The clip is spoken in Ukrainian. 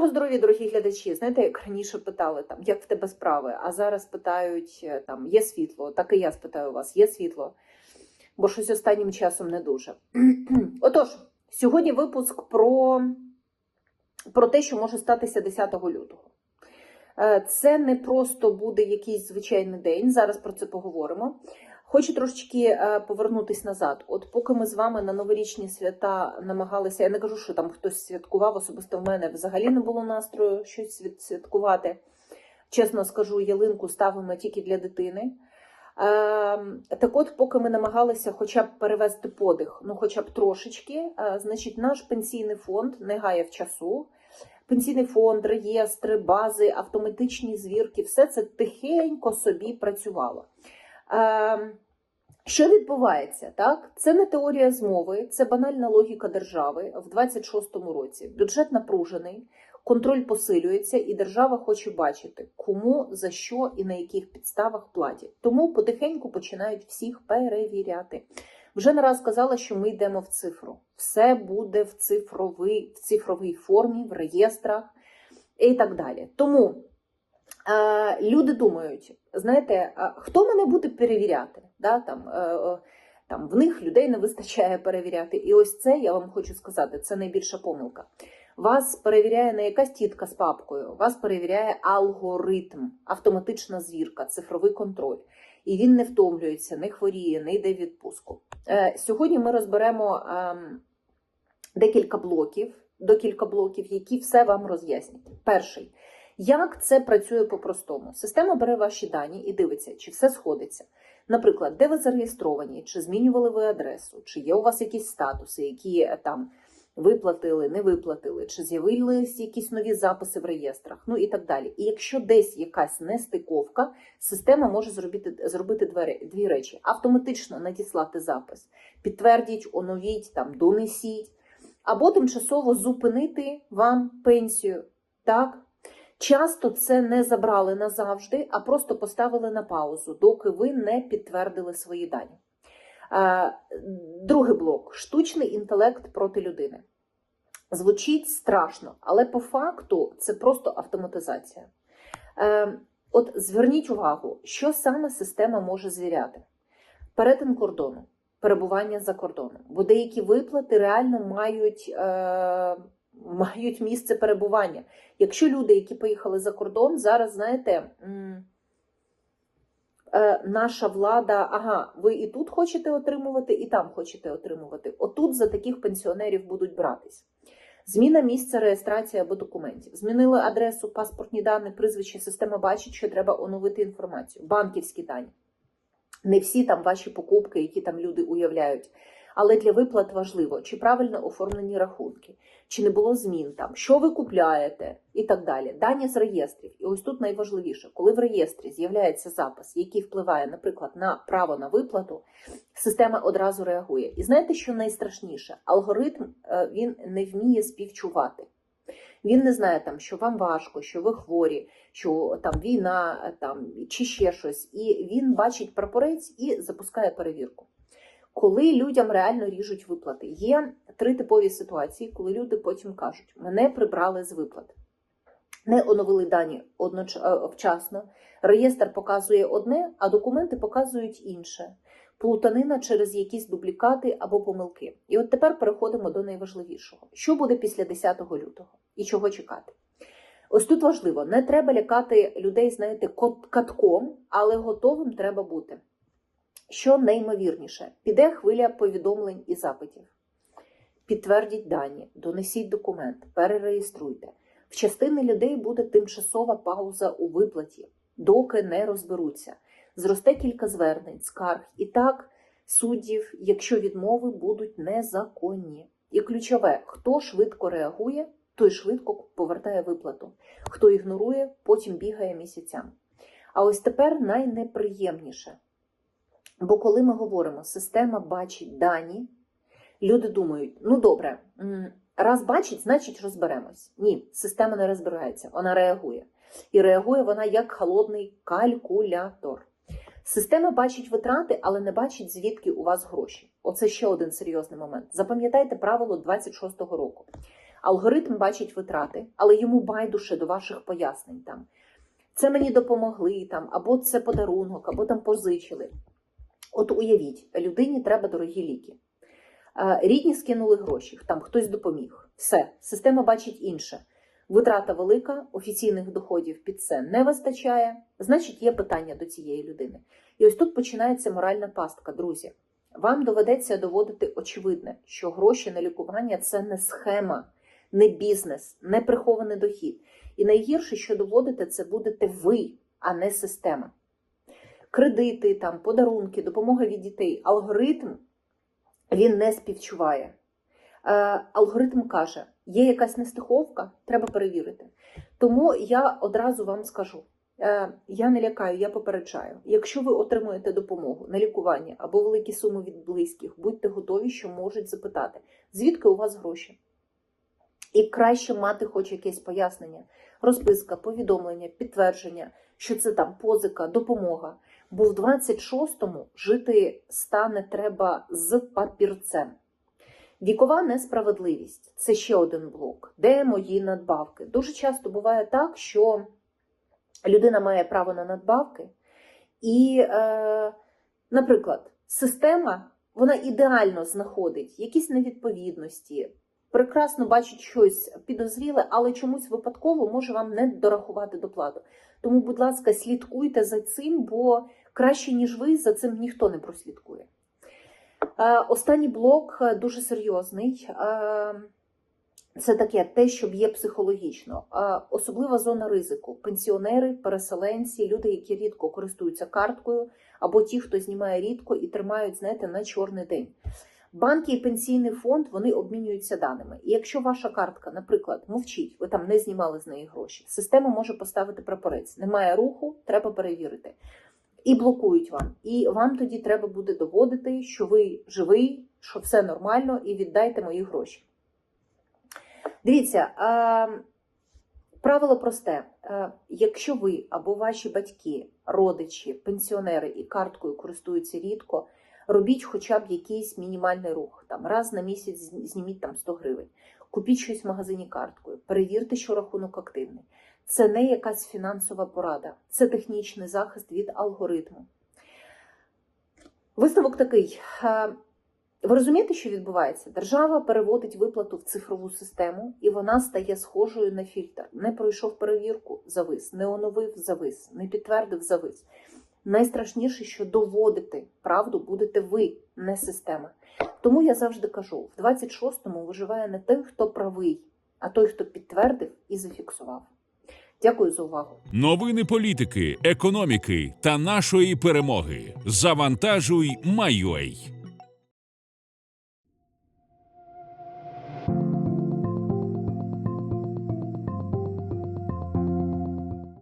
Доброго здоров'я, дорогі глядачі. Знаєте, як раніше питали, там, як в тебе справи, а зараз питають, е, там, є світло. Так і я спитаю вас, є світло? Бо щось останнім часом не дуже. Отож, сьогодні випуск про, про те, що може статися 10 лютого. Е, Це не просто буде якийсь звичайний день. Зараз про це поговоримо. Хочу трошечки е, повернутись назад. От поки ми з вами на новорічні свята намагалися, я не кажу, що там хтось святкував, особисто в мене взагалі не було настрою щось відсвяткувати. Чесно скажу, ялинку ставимо тільки для дитини. Е, Так от, поки ми намагалися хоча б перевести подих, ну хоча б трошечки, е, значить, наш пенсійний фонд не гаяв часу. Пенсійний фонд, реєстри, бази, автоматичні звірки, все це тихенько собі працювало. Е, Що відбувається? Так? Це не теорія змови, це банальна логіка держави в 26-му році. Бюджет напружений, контроль посилюється, і держава хоче бачити, кому, за що і на яких підставах платять. Тому потихеньку починають всіх перевіряти. Вже не раз казала, що ми йдемо в цифру. Все буде в цифровий, в цифровій формі, в реєстрах і так далі. Тому люди думають, знаєте, хто мене буде перевіряти? Да, там, е, е, там, в них людей не вистачає перевіряти. І ось це я вам хочу сказати: це найбільша помилка. Вас перевіряє не якась тітка з папкою, вас перевіряє алгоритм, автоматична звірка, цифровий контроль. І він не втомлюється, не хворіє, не йде в відпустку. Е, Сьогодні ми розберемо ем, декілька блоків, декілька блоків, які все вам роз'яснять. Перший. Як це працює по-простому? Система бере ваші дані і дивиться, чи все сходиться. Наприклад, де ви зареєстровані, чи змінювали ви адресу, чи є у вас якісь статуси, які е, там виплатили, не виплатили, чи з'явились якісь нові записи в реєстрах, ну і так далі. І якщо десь якась нестиковка, система може зробити, зробити дві, речі: автоматично надіслати запис, підтвердіть, оновіть, там, донесіть, або тимчасово зупинити вам пенсію. Так? Часто це не забрали назавжди, а просто поставили на паузу, доки ви не підтвердили свої дані. Е, Другий блок штучний інтелект проти людини. Звучить страшно, але по факту це просто автоматизація. Е, От зверніть увагу, що саме система може звіряти: перетин кордону, перебування за кордоном, бо деякі виплати реально мають. Мають місце перебування. Якщо люди, які поїхали за кордон, зараз знаєте, е, наша влада, ага, ви і тут хочете отримувати, і там хочете отримувати. Отут за таких пенсіонерів будуть братись. Зміна місця реєстрації або документів. Змінили адресу, паспортні дані, прізвище, система бачить, що треба оновити інформацію. Банківські дані. Не всі там ваші покупки, які там люди уявляють. Але для виплат важливо, чи правильно оформлені рахунки, чи не було змін там, що ви купляєте і так далі. Дані з реєстрів. І ось тут найважливіше, коли в реєстрі з'являється запис, який впливає, наприклад, на право на виплату, система одразу реагує. І знаєте, що найстрашніше? Алгоритм е, він не вміє співчувати. Він не знає, там, що вам важко, що ви хворі, що там війна там, чи ще щось. І він бачить прапорець і запускає перевірку коли людям реально ріжуть виплати. Є три типові ситуації, коли люди потім кажуть: мене прибрали з виплат. Не оновили дані одноч... вчасно. Реєстр показує одне, а документи показують інше. Плутанина через якісь дублікати або помилки. І от тепер переходимо до найважливішого: що буде після 10 лютого і чого чекати? Ось тут важливо: не треба лякати людей, знаєте, катком, але готовим треба бути. Що неймовірніше, піде хвиля повідомлень і запитів. Підтвердіть дані, донесіть документ, перереєструйте. В частини людей буде тимчасова пауза у виплаті, доки не розберуться. Зросте кілька звернень, скарг. І так, суддів, якщо відмови будуть незаконні. І ключове, хто швидко реагує, той швидко повертає виплату. Хто ігнорує, потім бігає місяцями. А ось тепер найнеприємніше. Бо коли ми говоримо, система бачить дані, люди думають, ну добре, раз бачить, значить розберемось. Ні, система не розбирається, вона реагує. І реагує вона як холодний калькулятор. Система бачить витрати, але не бачить, звідки у вас гроші. Оце ще один серйозний момент. Запам'ятайте правило 26-го року. Алгоритм бачить витрати, але йому байдуже до ваших пояснень там. Це мені допомогли, там, або це подарунок, або там позичили. От уявіть, людині треба дорогі ліки. Е, Рідні скинули гроші, там хтось допоміг. Все, система бачить інше. Витрата велика, офіційних доходів під це не вистачає, значить, є питання до цієї людини. І ось тут починається моральна пастка, друзі. Вам доведеться доводити очевидне, що гроші на лікування це не схема, не бізнес, не прихований дохід. І найгірше, що доводите, це будете ви, а не система. Кредити, там, подарунки, допомога від дітей. Алгоритм він не співчуває. Е, алгоритм каже, є якась нестиховка, треба перевірити. Тому я одразу вам скажу: е, я не лякаю, я попереджаю. Якщо ви отримуєте допомогу на лікування або великі суми від близьких, будьте готові, що можуть запитати, звідки у вас гроші. І краще мати хоч якесь пояснення, розписка, повідомлення, підтвердження, що це там позика, допомога. Бо в 26-му жити стане треба з папірцем. Вікова несправедливість це ще один блок. Де мої надбавки? Дуже часто буває так, що людина має право на надбавки, і, е, наприклад, система вона ідеально знаходить якісь невідповідності, прекрасно бачить щось підозріле, але чомусь випадково може вам не дорахувати доплату. Тому, будь ласка, слідкуйте за цим, бо краще, ніж ви, за цим ніхто не прослідкує. Е, Останній блок е, дуже серйозний. Е, Це таке те, що б'є психологічно. Особлива зона ризику: пенсіонери, переселенці, люди, які рідко користуються карткою, або ті, хто знімає рідко і тримають, знаєте, на чорний день. Банки і пенсійний фонд вони обмінюються даними. І якщо ваша картка, наприклад, мовчить, ви там не знімали з неї гроші, система може поставити прапорець. Немає руху, треба перевірити. І блокують вам. І вам тоді треба буде доводити, що ви живий, що все нормально, і віддайте мої гроші. Дивіться, а, правило просте: якщо ви або ваші батьки, родичі, пенсіонери і карткою користуються рідко, робіть хоча б якийсь мінімальний рух. Там раз на місяць зніміть там 100 гривень, купіть щось в магазині карткою, перевірте, що рахунок активний. Це не якась фінансова порада, це технічний захист від алгоритму. Висновок такий. Е, Ви розумієте, що відбувається? Держава переводить виплату в цифрову систему, і вона стає схожою на фільтр. Не пройшов перевірку, завис, не оновив завис, не підтвердив завис. Найстрашніше, що доводити правду будете ви, не система. Тому я завжди кажу: в 26-му виживає не той, хто правий, а той, хто підтвердив і зафіксував. Дякую за увагу. Новини політики, економіки та нашої перемоги. Завантажуй, Майой.